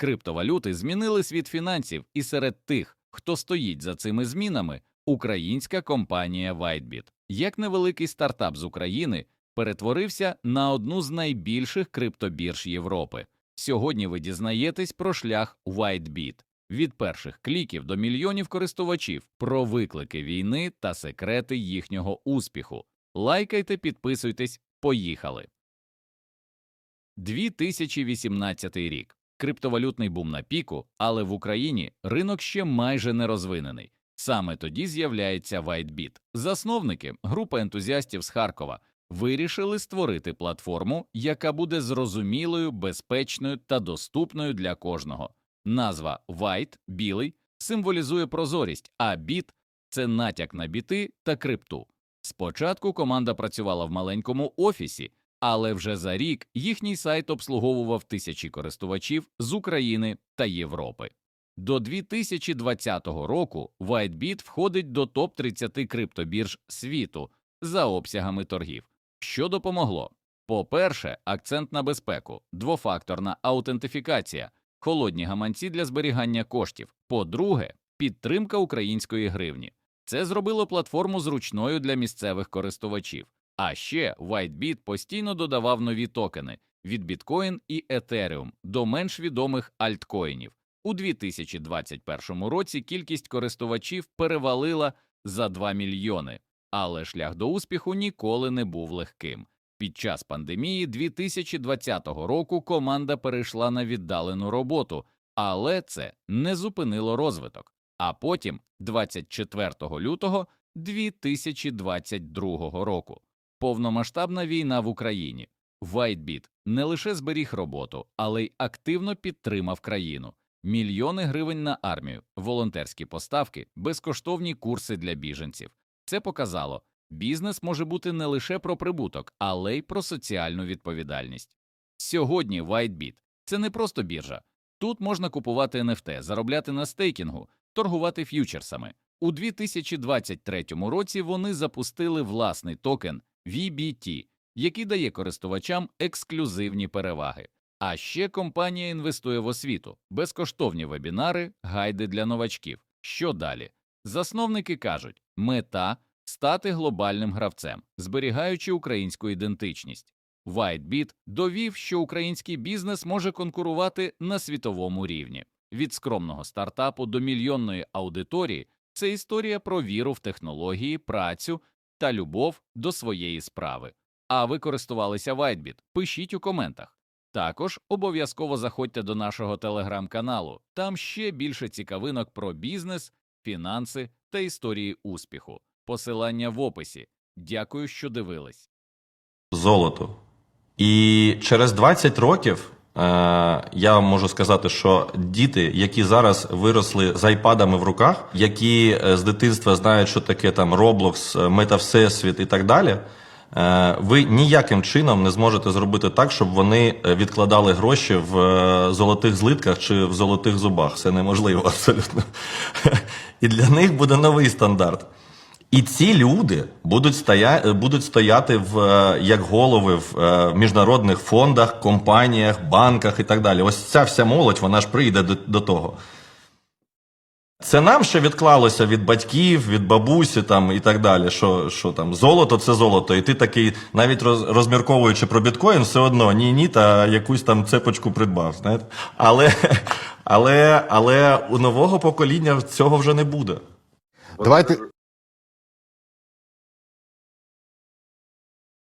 Криптовалюти змінили світ фінансів, і серед тих, хто стоїть за цими змінами, українська компанія WhiteBit, як невеликий стартап з України, перетворився на одну з найбільших криптобірж Європи. Сьогодні ви дізнаєтесь про шлях WhiteBit від перших кліків до мільйонів користувачів, про виклики війни та секрети їхнього успіху. Лайкайте, підписуйтесь, поїхали. 2018 рік. Криптовалютний бум на піку, але в Україні ринок ще майже не розвинений. Саме тоді з'являється WhiteBit. Засновники, група ентузіастів з Харкова, вирішили створити платформу, яка буде зрозумілою, безпечною та доступною для кожного. Назва White – білий символізує прозорість, а біт це натяк на біти та крипту. Спочатку команда працювала в маленькому офісі, але вже за рік їхній сайт обслуговував тисячі користувачів з України та Європи. До 2020 року WhiteBit входить до топ-30 криптобірж світу за обсягами торгів. Що допомогло? По-перше, акцент на безпеку, двофакторна аутентифікація, холодні гаманці для зберігання коштів. По-друге, підтримка української гривні. Це зробило платформу зручною для місцевих користувачів. А ще WhiteBit постійно додавав нові токени від Bitcoin і Ethereum до менш відомих альткоїнів. У 2021 році кількість користувачів перевалила за 2 мільйони, але шлях до успіху ніколи не був легким. Під час пандемії 2020 року команда перейшла на віддалену роботу, але це не зупинило розвиток. А потім, 24 лютого 2022 року, повномасштабна війна в Україні. WhiteBit не лише зберіг роботу, але й активно підтримав країну. Мільйони гривень на армію, волонтерські поставки, безкоштовні курси для біженців. Це показало, бізнес може бути не лише про прибуток, але й про соціальну відповідальність. Сьогодні WhiteBit – це не просто біржа. Тут можна купувати NFT, заробляти на стейкінгу, торгувати ф'ючерсами. У 2023 році вони запустили власний токен VBT, який дає користувачам ексклюзивні переваги. А ще компанія інвестує в освіту, безкоштовні вебінари, гайди для новачків. Що далі? Засновники кажуть, мета стати глобальним гравцем, зберігаючи українську ідентичність. WhiteBit довів, що український бізнес може конкурувати на світовому рівні. Від скромного стартапу до мільйонної аудиторії це історія про віру в технології, працю та любов до своєї справи. А ви користувалися WhiteBit? Пишіть у коментах. Також обов'язково заходьте до нашого телеграм-каналу. Там ще більше цікавинок про бізнес, фінанси та історії успіху. Посилання в описі. Дякую, що дивились. золото. І через 20 років я вам можу сказати, що діти, які зараз виросли з айпадами в руках, які е, з дитинства знають, що таке там Roblox, е, Метавсесвіт і так далі. е, Ви ніяким чином не зможете зробити так, щоб вони е, відкладали гроші в е, золотих злитках чи в золотих зубах. Це неможливо абсолютно. І для них буде новий стандарт. І ці люди будуть стоя... будуть стояти в е, як голови в е, міжнародних фондах, компаніях, банках і так далі. Ось ця вся молодь, вона ж прийде до, до того. Це нам ще відклалося від батьків, від бабусі там і так далі. Що, що там золото це золото. І ти такий, навіть роз, розмірковуючи про біткоін, все одно ні, ні, та якусь там цепочку придбав. Знаєте? Але, але, але у нового покоління цього вже не буде. Давайте,